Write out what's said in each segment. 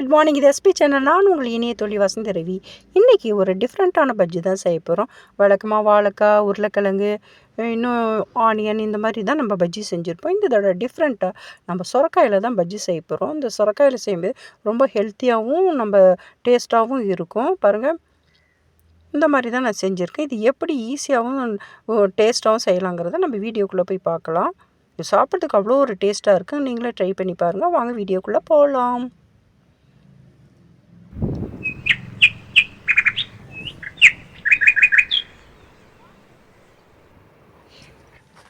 Good morning இது SP channel நான் உங்கள் இனிய தொழில் வசந்த ரவி. இன்றைக்கி ஒரு டிஃப்ரெண்ட்டான பஜ்ஜி தான் செய்ய போகிறோம் வழக்கமாக வாழைக்காய் உருளைக்கிழங்கு இன்னும் ஆனியன் இந்த மாதிரி தான் நம்ம பஜ்ஜி செஞ்சுருப்போம். இந்த தடவை டிஃப்ரெண்ட்டாக நம்ம சுரக்காயில் தான் பஜ்ஜி செய்ய போகிறோம் இந்த சுரக்காயில் செய்யும்போது ரொம்ப ஹெல்த்தியாகவும் நம்ம டேஸ்ட்டாகவும் இருக்கும். பாருங்கள் இந்த மாதிரி தான் நான் செஞ்சுருக்கேன். இது எப்படி ஈஸியாகவும் டேஸ்ட்டாகவும் செய்யலாங்கிறத நம்ம வீடியோக்குள்ளே போய் பார்க்கலாம். இது சாப்பிட்றதுக்கு அவ்வளோ ஒரு டேஸ்ட்டாக இருக்குது நீங்களே ட்ரை பண்ணி பாருங்கள் வாங்க வீடியோக்குள்ளே போகலாம்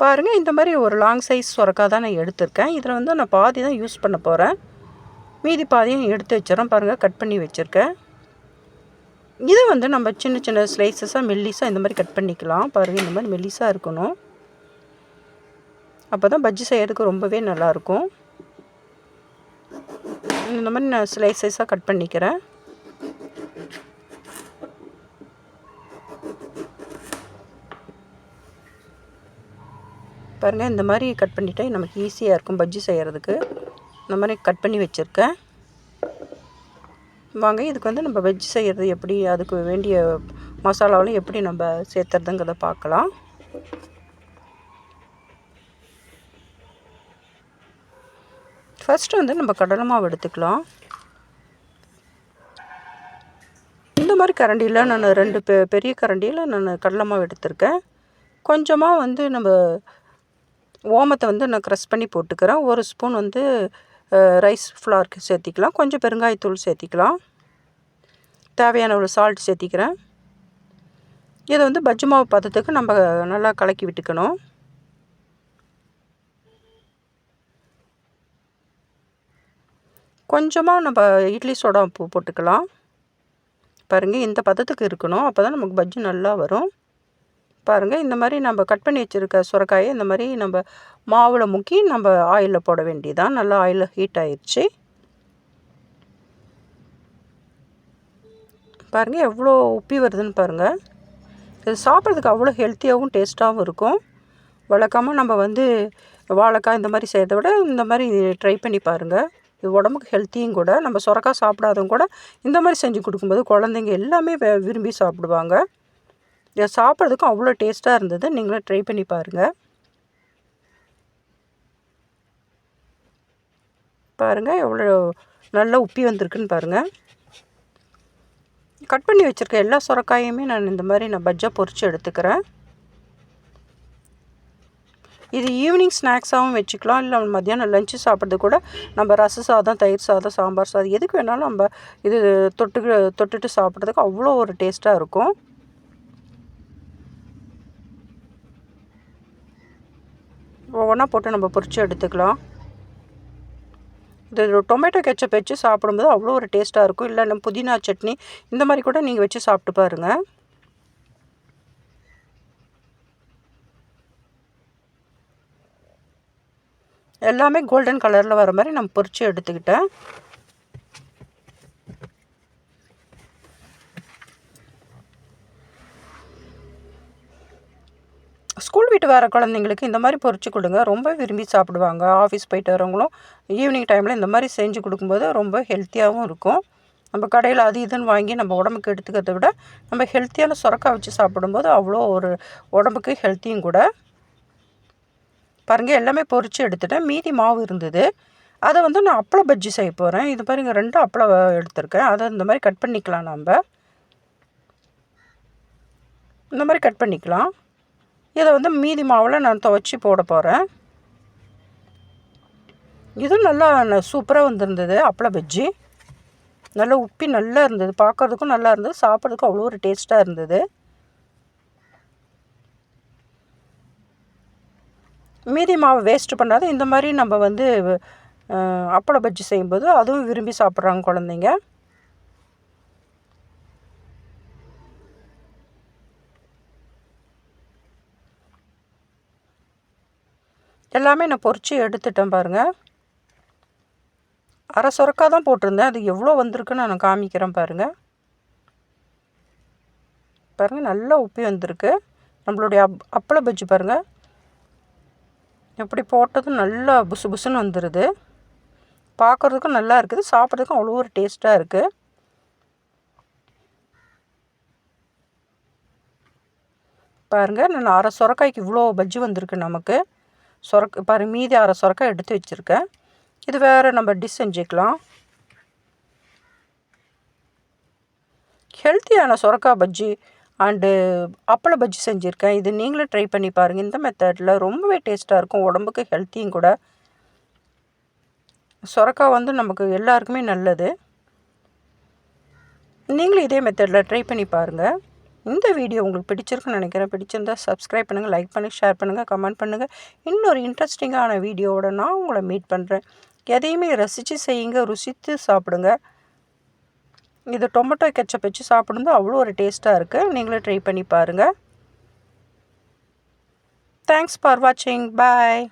பாருங்கள் இந்த மாதிரி ஒரு லாங் சைஸ் சுரக்காய் தான் நான் எடுத்திருக்கேன். இதில் வந்து நான் பாதி தான் யூஸ் பண்ண போகிறேன் மீதி பாதியும் எடுத்து வச்சிடறோம். பாருங்கள் கட் பண்ணி வச்சுருக்கேன். இதை வந்து நம்ம சின்ன சின்ன ஸ்லைசஸாக மெல்லிஸாக இந்த மாதிரி கட் பண்ணிக்கலாம். பாருங்கள் இந்த மாதிரி மெல்லிஸாக இருக்கணும். அப்போ தான் பஜ்ஜி செய்கிறதுக்கு ரொம்பவே நல்லாயிருக்கும் இந்த மாதிரி நான் ஸ்லைசஸாக கட் பண்ணிக்கிறேன். பாருங்கள் இந்த மாதிரி கட் பண்ணிட்டா நமக்கு ஈஸியாக இருக்கும் பஜ்ஜி செய்கிறதுக்கு இந்த மாதிரி கட் பண்ணி வச்சுருக்கேன். வாங்க இதுக்கு வந்து நம்ம வெஜ் செய்கிறது எப்படி அதுக்கு வேண்டிய மசாலாவெலாம் எப்படி நம்ம சேர்த்துறதுங்கிறத பார்க்கலாம். ஃபஸ்ட்டு வந்து நம்ம கடலை மாவு எடுத்துக்கலாம். இந்த மாதிரி கரண்டியில் நான் ரெண்டு பெ பெரிய கரண்டியில் நான் கடலை மாவு எடுத்திருக்கேன். கொஞ்சமாக வந்து நம்ம ஓமத்தை வந்து நான் க்ரஷ் பண்ணி போட்டுக்கிறேன். ஒரு ஸ்பூன் வந்து ரைஸ் ஃப்ளார்க்கு சேர்த்திக்கலாம். கொஞ்சம் பெருங்காயத்தூள் சேர்த்திக்கலாம். தேவையான ஒரு சால்ட் சேர்த்திக்கிறேன். இதை வந்து பஜ்ஜி மாவு பதத்துக்கு நம்ம நல்லா கலக்கி விட்டுக்கணும். கொஞ்சமாக நம்ம இட்லி சோடா பூ போட்டுக்கலாம். பாருங்கள் இந்த பதத்துக்கு இருக்கணும். அப்போ தான் நமக்கு பஜ்ஜி நல்லா வரும். பாருங்கள் இந்த மாதிரி நம்ம கட் பண்ணி வச்சுருக்க சுரக்காயை இந்த மாதிரி நம்ம மாவில் முக்கி நம்ம ஆயிலில் போட வேண்டியதான் நல்லா ஆயில் ஹீட் ஆயிடுச்சு பாருங்கள் எவ்வளோ உப்பி வருதுன்னு பாருங்கள் இது சாப்பிட்றதுக்கு அவ்வளோ ஹெல்த்தியாகவும் டேஸ்ட்டாகவும் இருக்கும். வழக்கமாக நம்ம வந்து வாழைக்காய் இந்த மாதிரி செய்கிறத விட இந்த மாதிரி ட்ரை பண்ணி பாருங்கள் இது உடம்புக்கு ஹெல்த்தியும் கூட நம்ம சுரக்காய் சாப்பிடாதவங்க கூட இந்த மாதிரி செஞ்சு கொடுக்கும்போது குழந்தைங்க எல்லாமே விரும்பி சாப்பிடுவாங்க. இதை சாப்பிட்றதுக்கும் அவ்வளோ டேஸ்ட்டாக இருந்தது. நீங்களும் ட்ரை பண்ணி பாருங்கள் பாருங்கள் எவ்வளோ நல்லா உப்பி வந்திருக்குன்னு பாருங்கள் கட் பண்ணி வச்சுருக்க எல்லா சுரக்காயுமே நான் இந்த மாதிரி நான் பஜ்ஜா பொறிச்சு எடுத்துக்கிறேன். இது ஈவினிங் ஸ்நாக்ஸாகவும் வச்சுக்கலாம். இல்லை மத்தியானம் லஞ்சு சாப்பிட்றது கூட நம்ம ரச சாதம் தயிர் சாதம் சாம்பார் சாதம் எதுக்கு வேணாலும் நம்ம இது தொட்டு தொட்டுட்டு சாப்பிட்றதுக்கு அவ்வளோ ஒரு டேஸ்ட்டாக இருக்கும். ஒவ்வொன்றா போட்டு நம்ம பொரித்து எடுத்துக்கலாம். இது டொமேட்டோ கெச்சப் வச்சு சாப்பிடும்போது அவ்வளோ ஒரு டேஸ்ட்டாக இருக்கும். இல்லை புதினா சட்னி இந்த மாதிரி கூட நீங்கள் வச்சு சாப்பிட்டு பாருங்கள் எல்லாமே கோல்டன் கலரில் வர மாதிரி நம்ம பொறிச்சு எடுத்துக்கிட்டேன். ஸ்கூல் விட்டு வர குழந்தைங்களுக்கு இந்த மாதிரி பொறிச்சு கொடுங்க. ரொம்ப விரும்பி சாப்பிடுவாங்க. ஆஃபீஸ் போயிட்டு வரவங்களும் ஈவினிங் டைமில் இந்த மாதிரி செஞ்சு கொடுக்கும்போது ரொம்ப ஹெல்த்தியாகவும் இருக்கும். நம்ம கடையில் அது இதுன்னு வாங்கி நம்ம உடம்புக்கு எடுத்துக்கிறத விட நம்ம ஹெல்த்தியான சுரக்காய் வச்சு சாப்பிடும்போது அவ்வளோ ஒரு உடம்புக்கு ஹெல்த்தியும் கூட. பாருங்கள் எல்லாமே பொறிச்சு எடுத்துட்டேன். மீதி மாவு இருந்தது. அதை வந்து நான் அப்பளம் பஜ்ஜி செய்ய போகிறேன் இது பாருங்கள் ரெண்டு அப்பளம் எடுத்திருக்கேன். அதை இந்த மாதிரி கட் பண்ணிக்கலாம் நம்ம. இந்த மாதிரி கட் பண்ணிக்கலாம். இதை வந்து மீதி மாவில் நான் துவச்சி போட போகிறேன் இதுவும் நல்லா சூப்பராக வந்திருந்தது அப்பளம் பஜ்ஜி. நல்லா உப்பி நல்லா இருந்தது. பார்க்குறதுக்கும் நல்லா இருந்தது. சாப்பிட்றதுக்கும் அவ்வளோ ஒரு டேஸ்ட்டாக இருந்தது. மீதி மாவு வேஸ்ட் பண்ணாத. இந்த மாதிரி நம்ம வந்து அப்பள பஜ்ஜி செய்யும்போது அதுவும் விரும்பி சாப்பிட்றாங்க குழந்தைங்க. எல்லாமே நான் பொறிச்சு எடுத்துட்டேன் பாருங்கள் அரை சுரக்காய் தான் போட்டிருந்தேன். அது எவ்வளோ வந்திருக்குன்னு நான் காமிக்கிறேன் பாருங்கள் பாருங்கள் நல்லா உப்பி வந்திருக்கு. நம்மளுடைய அப் அப்பள பஜ்ஜி பாருங்கள் எப்படி போட்டதும் நல்லா புசு புசுன்னு வந்துடுது பார்க்குறதுக்கும் நல்லா இருக்குது. சாப்பிட்றதுக்கும் அவ்வளோ ஒரு டேஸ்ட்டாக இருக்குது பாருங்கள் நான் அரை சுரக்காய்க்கு இவ்வளோ பஜ்ஜி வந்திருக்கு நமக்கு. சொரக்க பாரு மீதி அரை சுரக்காய் எடுத்து வச்சுருக்கேன். இது வேறு நம்ம டிஷ் செஞ்சுக்கலாம். ஹெல்த்தியான சுரக்காய் பஜ்ஜி அண்டு அப்பள பஜ்ஜி செஞ்சுருக்கேன். இது நீங்களும் ட்ரை பண்ணி பாருங்கள் இந்த மெத்தடில் ரொம்பவே டேஸ்ட்டாக இருக்கும். உடம்புக்கு ஹெல்த்தியும் கூட. சொரக்காய் வந்து நமக்கு எல்லாருக்குமே நல்லது. நீங்களும் இதே மெத்தடில் ட்ரை பண்ணி பாருங்கள் இந்த வீடியோ உங்களுக்கு பிடிச்சிருக்குன்னு நினைக்கிறேன். பிடிச்சிருந்தா சப்ஸ்கிரைப் பண்ணுங்கள் லைக் பண்ணுங்கள் ஷேர் பண்ணுங்கள் கமெண்ட் பண்ணுங்கள் இன்னொரு இன்ட்ரெஸ்டிங்கான வீடியோவோட நான் உங்களை மீட் பண்ணுறேன் எதையுமே ரசித்து செய்யுங்க ருசித்து சாப்பிடுங்க. இது டொமேட்டோ கெச்சப் வச்சு சாப்பிடும்போது அவ்வளோ ஒரு டேஸ்ட்டாக இருக்குது நீங்களும் ட்ரை பண்ணி பாருங்கள் தேங்க்ஸ் ஃபார் வாட்சிங் பாய்